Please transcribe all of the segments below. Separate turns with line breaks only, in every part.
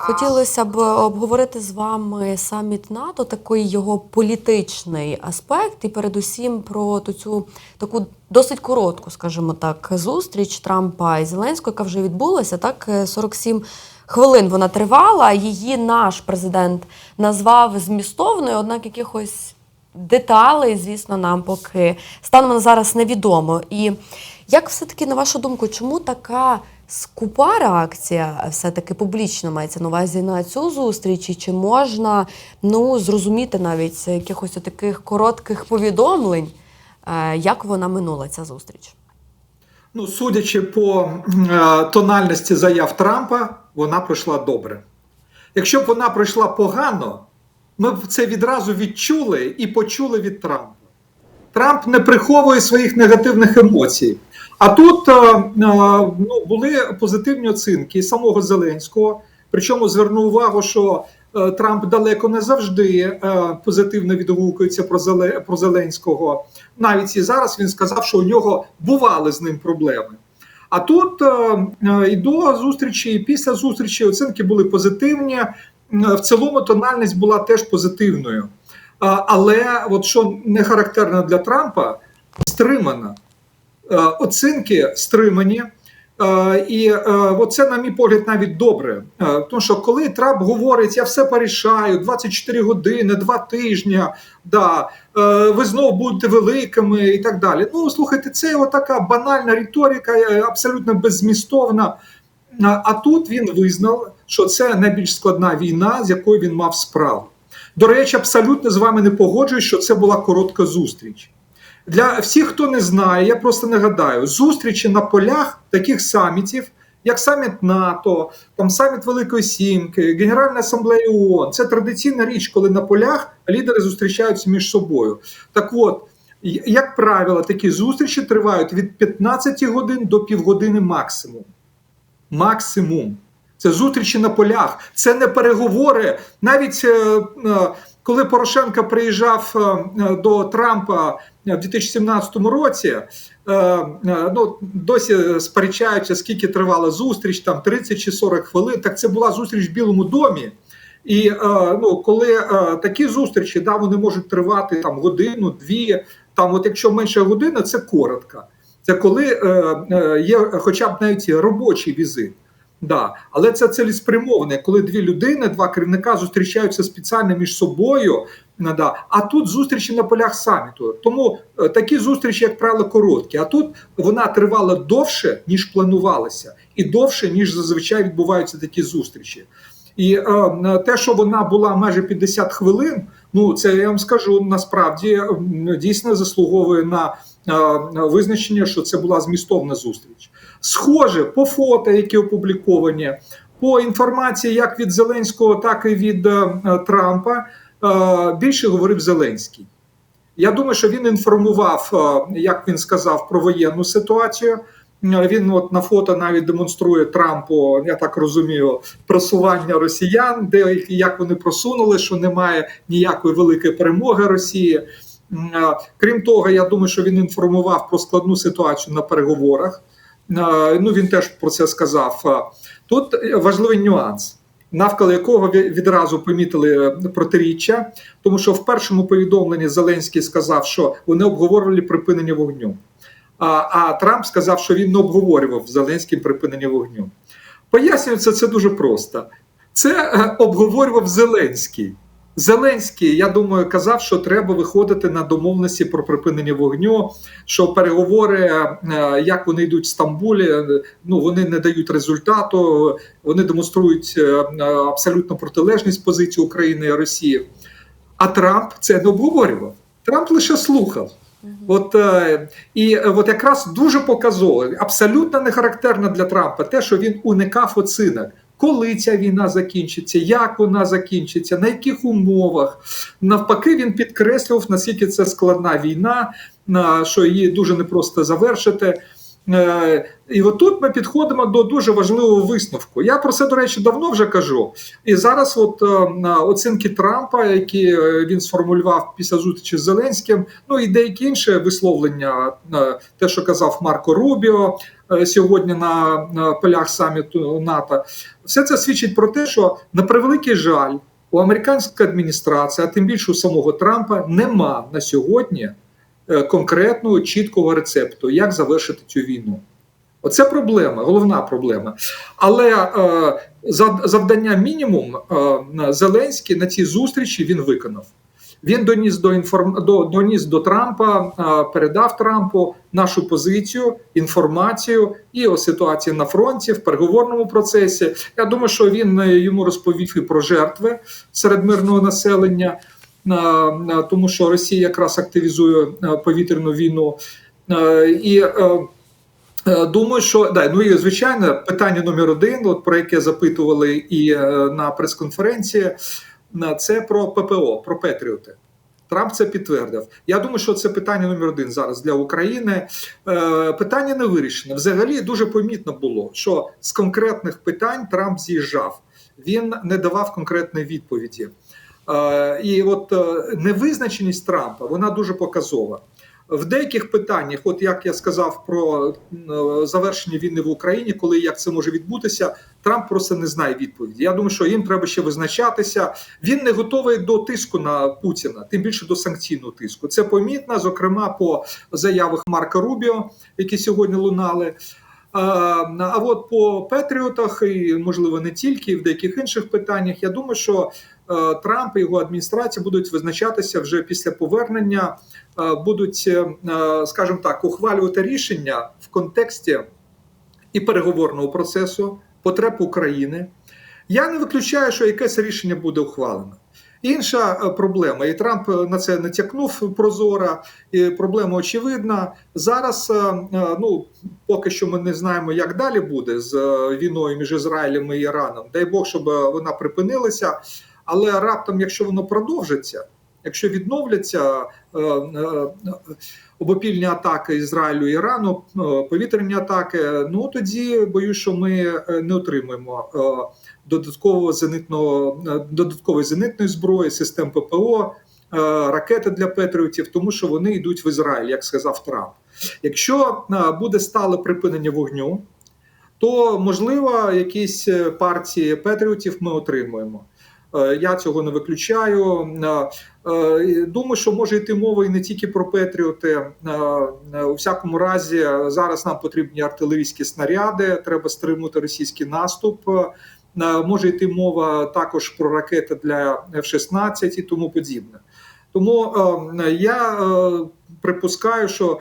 Хотілося б обговорити з вами саміт НАТО, такий його політичний аспект, і передусім про цю таку досить коротку, скажімо так, зустріч Трампа і Зеленського, яка вже відбулася. Так, е, 47 хвилин вона тривала. Її наш президент назвав змістовною, однак якихось деталей, звісно, нам поки станом на зараз невідомо. І як все-таки, на вашу думку, чому така скупа реакція все-таки публічно мається на увазі на цю зустріч? І чи можна ну, зрозуміти навіть з якихось таких коротких повідомлень, е, як вона минула ця зустріч?
Ну, судячи по е, тональності заяв Трампа, вона пройшла добре. Якщо б вона пройшла погано, ми б це відразу відчули і почули від Трампа. Трамп не приховує своїх негативних емоцій. А тут е, е, ну, були позитивні оцінки самого Зеленського. Причому звернув увагу, що е, Трамп далеко не завжди позитивно відгукується про, Зеленського. Навіть і зараз він сказав, що у нього бували з ним проблеми. А тут і до зустрічі, і після зустрічі оцінки були позитивні. В цілому тональність була теж позитивною. Але от що не характерно для Трампа, стримана. Е, Оцінки стримані. Е, І е, оце, на мій погляд, навіть добре. Тому що коли Трамп говорить, я все порішаю, 24 години, 2 тижні, да, ви знову будете великими і так далі. Ну, слухайте, це отака банальна риторика, абсолютно беззмістовна. А тут він визнав, що це найбільш складна війна, з якою він мав справу. До речі, абсолютно з вами не погоджуюсь, що це була коротка зустріч. Для всіх, хто не знає, я просто нагадаю: зустрічі на полях таких самітів, як саміт НАТО, там саміт Великої Сімки, Генеральна асамблея ООН, це традиційна річ, коли на полях лідери зустрічаються між собою. Так от, як правило, такі зустрічі тривають від 15 годин до півгодини максимум. Максимум. Це зустрічі на полях, це не переговори. Навіть е, е, коли Порошенко приїжджав е, е, до Трампа в 2017 році, е, е, ну, досі сперечаються, скільки тривала зустріч, там 30 чи 40 хвилин. Так це була зустріч в Білому домі. І е, ну, коли е, такі зустрічі, да, вони можуть тривати там годину, дві. Там, от якщо менше години, це коротко. Це коли е, е, є хоча б навіть робочий візит. Да. Але це цілеспрямоване, коли дві людини, два керівника зустрічаються спеціально між собою. Да. А тут зустрічі на полях саміту. Тому е, такі зустрічі, як правило, короткі. А тут вона тривала довше, ніж планувалося, і довше, ніж зазвичай відбуваються такі зустрічі. І е, те, що вона була майже 50 хвилин, ну це я вам скажу насправді дійсно заслуговує на визначення, що це була змістовна зустріч. Схоже, по фото, які опубліковані, по інформації як від Зеленського, так і від е, е, Трампа, е, більше говорив Зеленський. Я думаю, що він інформував, як він сказав, про воєнну ситуацію. Він от на фото навіть демонструє Трампу, я так розумію, просування росіян, де як вони просунули, що немає ніякої великої перемоги Росії. Е, Крім того, я думаю, що він інформував про складну ситуацію на переговорах. Е, Ну він теж про це сказав. Е, Тут важливий нюанс. Навколо якого відразу помітили протиріччя, тому що в першому повідомленні Зеленський сказав, що вони обговорювали припинення вогню. А, а Трамп сказав, що він не обговорював Зеленським припинення вогню. Пояснюється це дуже просто. Це обговорював Зеленський. Зеленський, я думаю, казав, що треба виходити на домовленості про припинення вогню. Що переговори, е, як вони йдуть в Стамбулі, е, ну вони не дають результату. Вони демонструють е, е, абсолютно протилежність позиції України і Росії. А Трамп це не обговорював. Трамп лише слухав. От е, і е, от якраз дуже показово, абсолютно не характерно для Трампа те, що він уникав оцінок. Коли ця війна закінчиться, як вона закінчиться, на яких умовах. Навпаки, він підкреслював, наскільки це складна війна, що її дуже непросто завершити. Е, І отут ми підходимо до дуже важливого висновку. Я про це, до речі, давно вже кажу. І зараз, от е, оцінки Трампа, які е, він сформулював після зустрічі з Зеленським, ну і деякі інші висловлення, те, що казав Марко Рубіо, сьогодні на, на полях саміту НАТО. Все це свідчить про те, що на превеликий жаль у американської адміністрації, а тим більше у самого Трампа, нема на сьогодні е, конкретного чіткого рецепту, як завершити цю війну. Оце проблема, головна проблема. Але е, завдання мінімум е, Зеленський на цій зустрічі він виконав. Він доніс до інформ... до, доніс до Трампа, передав Трампу нашу позицію, інформацію і о ситуації на фронті в переговорному процесі. Я думаю, що він е, йому розповів і про жертви серед мирного населення, тому що Росія якраз активізує е, повітряну війну. Е, І Думаю, що да, ну і звичайно, питання номер один, от про яке запитували і на прес-конференції, на- це про ППО, про Петріоти. Трамп це підтвердив. Я думаю, що це питання номер один зараз для України. Е, питання не вирішене. Взагалі дуже помітно було, що з конкретних питань Трамп з'їжджав. Він не давав конкретної відповіді. Е, і от е, невизначеність Трампа вона дуже показова. В деяких питаннях, от як я сказав про е, завершення війни в Україні, коли як це може відбутися, Трамп просто не знає відповіді. Я думаю, що їм треба ще визначатися. Він не готовий до тиску на Путіна, тим більше до санкційного тиску. Це помітно, зокрема по заявах Марка Рубіо, які сьогодні лунали. А, а от по Петріотах, і можливо не тільки і в деяких інших питаннях, я думаю, що е, Трамп і його адміністрація будуть визначатися вже після повернення, е, будуть, е, скажімо так, ухвалювати рішення в контексті і переговорного процесу, потреб України. Я не виключаю, що якесь рішення буде ухвалено. Інша е, проблема, і Трамп е, на це натякнув прозоро, і проблема очевидна. Зараз, е, е, ну поки що ми не знаємо, як далі буде з е, війною між Ізраїлем і Іраном. Дай Бог, щоб е, вона припинилася. Але раптом, якщо воно продовжиться, якщо відновляться е, е, обопільні атаки Ізраїлю і Ірану, е, повітряні атаки, ну тоді боюсь, що ми е, не отримаємо е, додаткового зенитного е, додаткової зенитної зброї, систем ППО. е, Ракети для Петріотів, тому що вони йдуть в Ізраїль, як сказав Трамп. Якщо буде стале припинення вогню, то можливо якісь партії Петріотів ми отримуємо. Е, Я цього не виключаю. Е, е, Думаю, що може йти мова і не тільки про Петріоти. У всякому разі, зараз нам потрібні артилерійські снаряди, треба стримувати російський наступ. Може йти мова також про ракети для F-16 і тому подібне. Тому я припускаю, що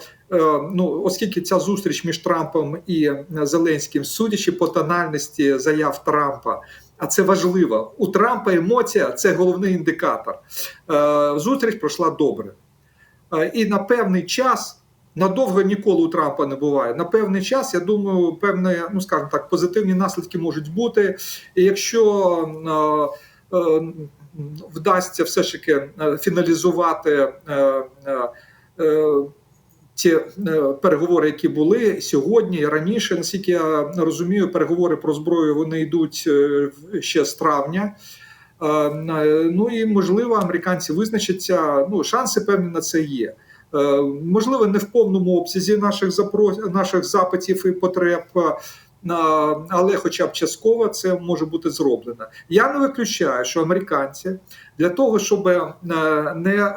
ну, оскільки ця зустріч між Трампом і Зеленським, судячи по тональності заяв Трампа, а це важливо. У Трампа емоція це головний індикатор. Е, Зустріч пройшла добре. Е, І на певний час, надовго ніколи у Трампа не буває. На певний час, я думаю, певні, ну скажімо так, позитивні наслідки можуть бути. І якщо е, вдасться все ж таки фіналізувати ті е, переговори, які були сьогодні і раніше, наскільки я розумію, переговори про зброю вони йдуть е, ще з травня. Е, Ну і можливо, американці визначаться. Ну, шанси певні на це є. Можливо, не в повному обсязі наших запрос... наших запитів і потреб, але, хоча б частково, це може бути зроблено. Я не виключаю, що американці для того, щоб не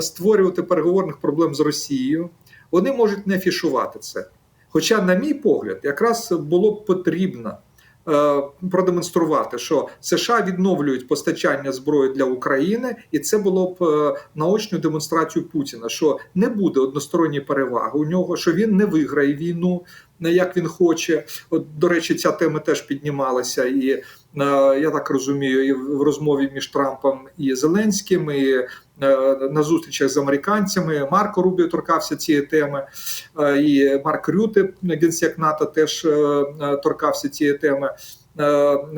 створювати переговорних проблем з Росією, вони можуть не фішувати це. Хоча, на мій погляд, якраз було б потрібно е, продемонструвати, що США відновлюють постачання зброї для України, і це було б е, наочною демонстрацією Путіна, що не буде односторонньої переваги у нього, що він не виграє війну, як він хоче. От, до речі, ця тема теж піднімалася, і е, я так розумію, і в розмові між Трампом і Зеленським, і е, на зустрічах з американцями. Марко Рубіо торкався цієї теми, е, і Марк Рюте, генсек НАТО, теж е, е, торкався цієї теми. Е,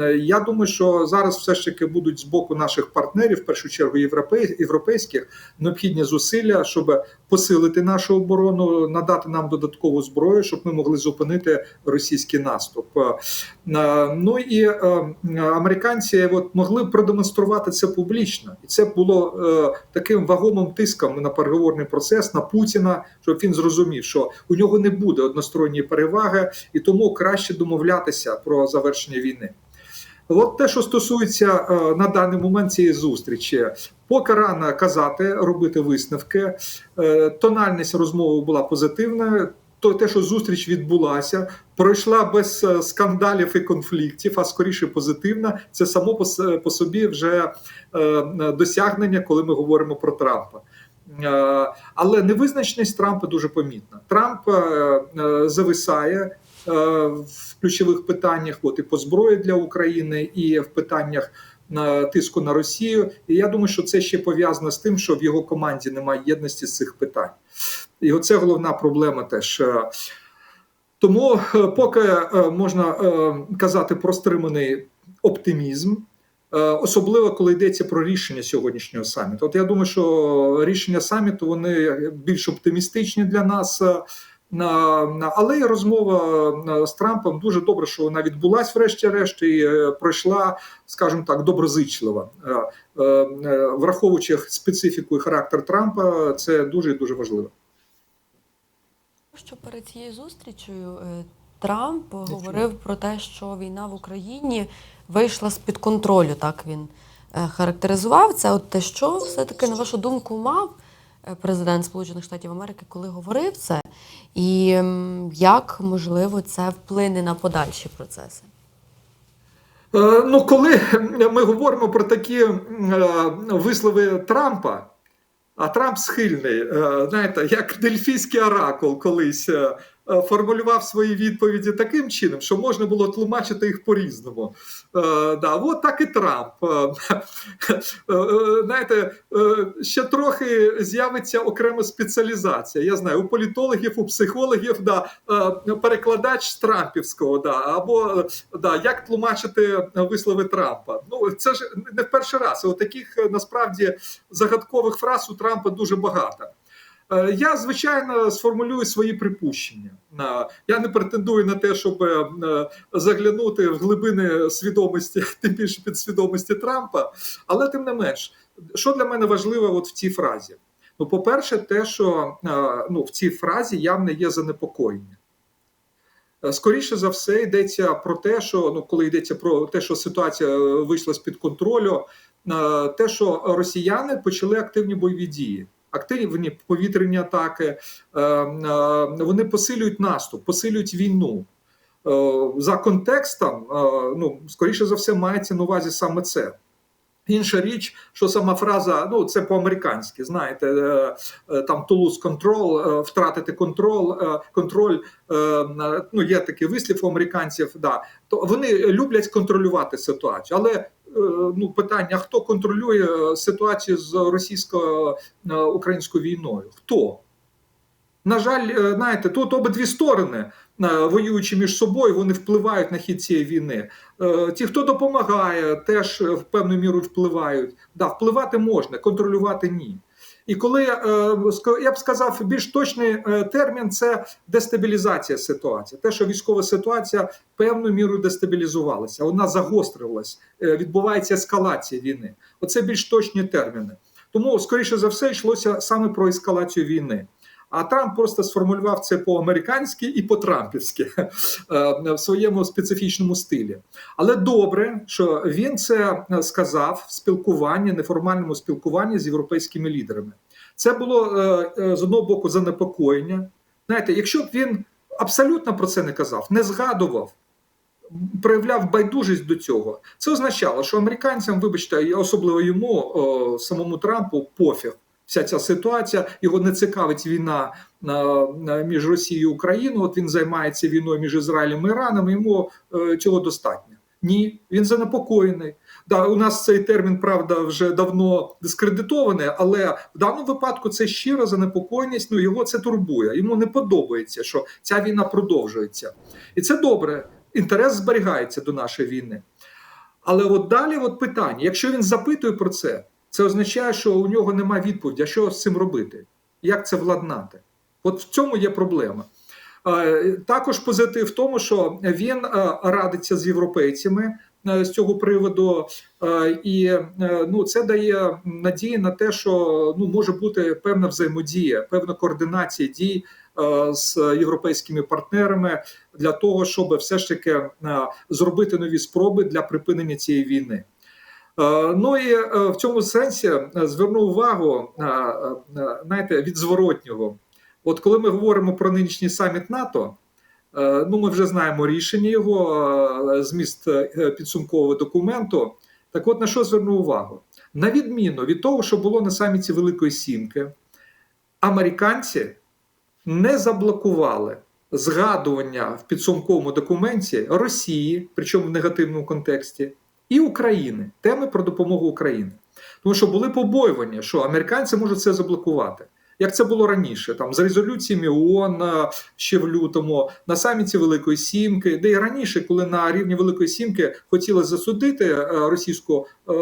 е, Я думаю, що зараз все ж таки будуть з боку наших партнерів, в першу чергу європей- європейських, необхідні зусилля, щоб посилити нашу оборону, надати нам додаткову зброю, щоб ми могли зупинити російський наступ. Е, Ну і е, американці от могли продемонструвати це публічно, і це було е, таким вагомим тиском на переговорний процес на Путіна, щоб він зрозумів, що у нього не буде односторонньої переваги, і тому краще домовлятися про завершення війни. От те, що стосується е, на даний момент цієї зустрічі, поки рано казати, робити висновки. Е, Тональність розмови була позитивна. То те, що зустріч відбулася, пройшла без е, скандалів і конфліктів, а скоріше позитивна. Це само по, собі вже досягнення, коли ми говоримо про Трампа. Але невизначеність Трампа дуже помітна. Трамп зависає в ключових питаннях, от і по зброї для України, і в питаннях тиску на Росію. І я думаю, що це ще пов'язано з тим, що в його команді немає єдності з цих питань. І оце головна проблема теж. Е, Тому, е, поки е, можна е, казати про стриманий оптимізм, е, особливо коли йдеться про рішення сьогоднішнього саміту. От я думаю, що рішення саміту вони більш оптимістичні для нас. Але розмова е, з Трампом дуже добре, що вона відбулась, врешті-решт, і е, пройшла, скажімо так, доброзичливо. Е, Враховуючи специфіку і характер Трампа, це дуже і дуже важливо.
Що перед цією зустрічею Трамп говорив про те, що війна в Україні вийшла з-під контролю. Так він характеризував це. От те, що все-таки, на вашу думку, мав президент Сполучених Штатів Америки, коли говорив це, і як можливо це вплине на подальші процеси?
Е, Ну, коли ми говоримо про такі е, вислови Трампа, а Трамп схильний, е, знаєте, як дельфійський оракул колись формулював свої відповіді таким чином, що можна було тлумачити їх по-різному. Е, Да, от так і Трамп. Е, е, е, Знаєте, е, ще трохи з'явиться окрема спеціалізація. Я знаю, у політологів, у психологів, да, е, перекладач Трампівського, да, або е, да, як тлумачити вислови Трампа. Ну це ж не в перший раз. От таких е, насправді загадкових фраз у Трампа дуже багато. Е, Я звичайно сформулюю свої припущення. Я не претендую на те, щоб е, заглянути в глибини свідомості, тим більше підсвідомості Трампа. Але тим не менш, що для мене важливо от в цій фразі? Ну, по-перше, те, що е, ну, в цій фразі явне є занепокоєння. Е, Скоріше за все, йдеться про те, що ну, коли йдеться про те, що ситуація е, вийшла з під контролю, е, те, що росіяни почали активні бойові дії, активні повітряні атаки, е, е, вони посилюють наступ, посилюють війну. Е, За контекстом, е, ну скоріше за все, мається на увазі саме це. Інша річ, що сама фраза, ну це по-американськи, знаєте, там to lose control, втратити контроль, контроль. Ну, є такий вислів у американців. Да, то вони люблять контролювати ситуацію, але ну питання: хто контролює е, ситуацію з російсько-українською війною? Хто? На жаль, е, знаєте, тут обидві сторони, е, воюючи між собою, вони впливають на хід цієї війни. Е, Ті, хто допомагає, теж е, в певну міру впливають. Да, впливати можна, контролювати ні. І коли е, я б сказав, більш точний е, термін це дестабілізація ситуації. Те, що військова ситуація певною мірою дестабілізувалася, вона загострилась, е, відбувається ескалація війни. Оце більш точні терміни. Тому, скоріше за все, йшлося саме про ескалацію війни. А Трамп просто сформулював це по-американськи і по-трампівськи е, в своєму специфічному стилі. Але добре, що він це сказав в спілкуванні, неформальному спілкуванні з європейськими лідерами. Це було е, е, з одного боку занепокоєння. Знаєте, якщо б він абсолютно про це не казав, не згадував, проявляв байдужість до цього, це означало, що американцям, вибачте, особливо йому, о, самому Трампу, пофіг. Вся ця ситуація його не цікавить війна на, на між Росією і Україною. От він займається війною між Ізраїлем і Іраном. Йому е, цього достатньо. Ні, він занепокоєний. Да, у нас цей термін, правда, вже давно дискредитований, але в даному випадку це щира занепокоєність. Ну його це турбує. Йому не подобається, що ця війна продовжується, і це добре. Інтерес зберігається до нашої війни. Але от далі, от питання: якщо він запитує про це, це означає, що у нього немає відповіді, а що з цим робити. як це владнати. От в цьому є проблема. Е, Також позитив в тому, що він е, радиться з європейцями е, з цього приводу, і ну це дає надії на те, що ну може бути певна взаємодія, певна координація дій з європейськими партнерами для того, щоб все ж таки зробити нові спроби для припинення цієї війни. Е, Ну і е, в цьому сенсі е, зверну увагу знаєте, від зворотнього. От коли ми говоримо про нинішній саміт НАТО, ну ми вже знаємо рішення його, зміст підсумкового документу. Так от на що зверну увагу? На відміну від того, що було на саміті Великої Сімки, американці не заблокували згадування в підсумковому документі Росії, причому в негативному контексті, і України, теми про допомогу Україні. Тому що були побоювання, що американці можуть це заблокувати. Як це було раніше, там з резолюціями ООН е, ще в лютому, на саміті Великої Сімки, де і раніше, коли на рівні Великої Сімки хотіли засудити е, російську е,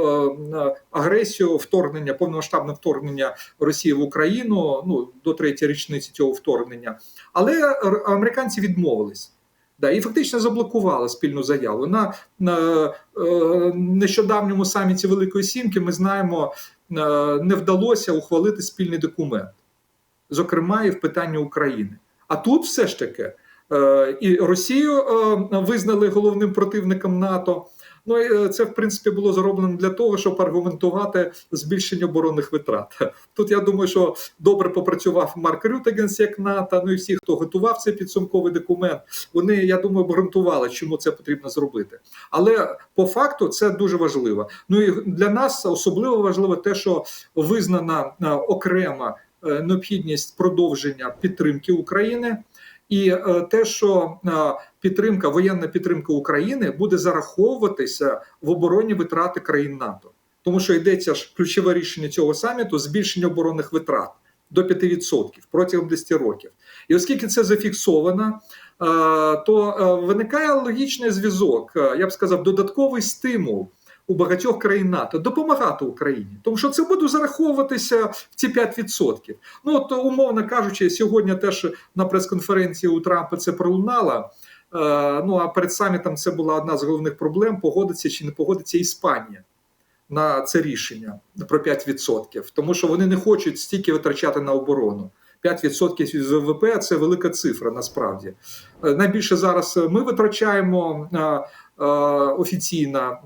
агресію, вторгнення, повномасштабне вторгнення Росії в Україну, ну до третьої річниці цього вторгнення, але американці відмовились. Да, і фактично заблокували спільну заяву. На, на е, нещодавньому саміті Великої Сімки ми знаємо, е, не вдалося ухвалити спільний документ, зокрема і в питанні України. А тут все ж таки е, і Росію е, визнали головним противником НАТО. Ну і е, це в принципі було зроблено для того, щоб аргументувати збільшення оборонних витрат. Тут я думаю, що добре попрацював Марк Рюте, генсек НАТО. Ну і всі, хто готував цей підсумковий документ, вони я думаю, обґрунтували, чому це потрібно зробити. Але по факту це дуже важливо. Ну і для нас особливо важливо те, що визнана е, окрема е, необхідність продовження підтримки України. І е, те, що е, підтримка, воєнна підтримка України буде зараховуватися в оборонні витрати країн НАТО, тому що йдеться ж ключове рішення цього саміту збільшення оборонних витрат до 5% протягом 10 років. І оскільки це зафіксовано, е, то виникає логічний зв'язок, я б сказав, додатковий стимул. У багатьох країн НАТО допомагати Україні, тому що це буде зараховуватися в ці 5%. Ну от умовно кажучи, сьогодні теж на прес-конференції у Трампа це пролунало. Е, Ну а перед самітом це була одна з головних проблем: погодиться чи не погодиться Іспанія на це рішення про 5%. Тому що вони не хочуть стільки витрачати на оборону. 5% від ВВП це велика цифра насправді. Е, Найбільше зараз ми витрачаємо е, офіційно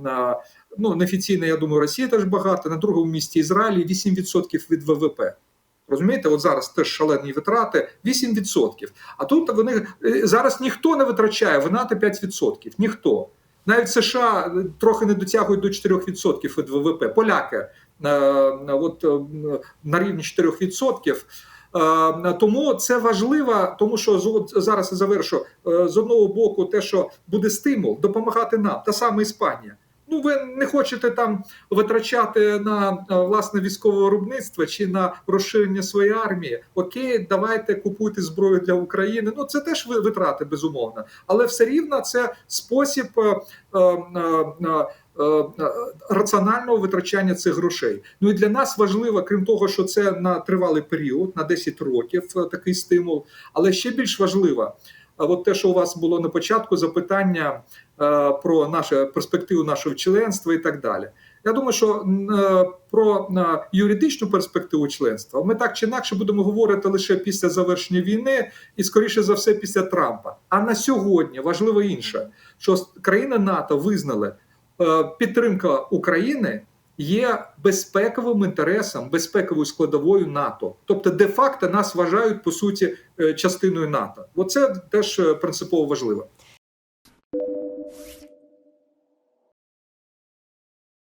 ну неофіційно, я думаю, Росія теж багато. На другому місці Ізраїлі 8% від ВВП. Розумієте, от зараз теж шалені витрати 8%. А тут вони е, зараз ніхто не витрачає в НАТО 5%. Ніхто. Навіть США трохи не дотягують до 4% від ВВП. Поляки е, от, е, на рівні 4%. Е, Тому це важливо, тому що зараз я завершу е, з одного боку, те, що буде стимул допомагати нам, та сама Іспанія. Ну, ви не хочете там витрачати на е, власне військове виробництво чи на розширення своєї армії. Окей, давайте купуйте зброю для України. Ну це теж ви- витрати, безумовно, але все рівно це спосіб е, е, е, е, раціонального витрачання цих грошей. Ну і для нас важливо, крім того, що це на тривалий період, на 10 років такий стимул, але ще більш важливо. А от те, що у вас було на початку, запитання е, про наше перспективу нашого членства і так далі. Я думаю, що е, про е, юридичну перспективу членства ми так чи інакше будемо говорити лише після завершення війни і, скоріше за все, після Трампа. А на сьогодні важливо інше, що країни НАТО визнали підтримка України. Є безпековим інтересом, безпековою складовою НАТО, тобто де-факто нас вважають по суті е, частиною НАТО. Оце теж е, принципово важливо.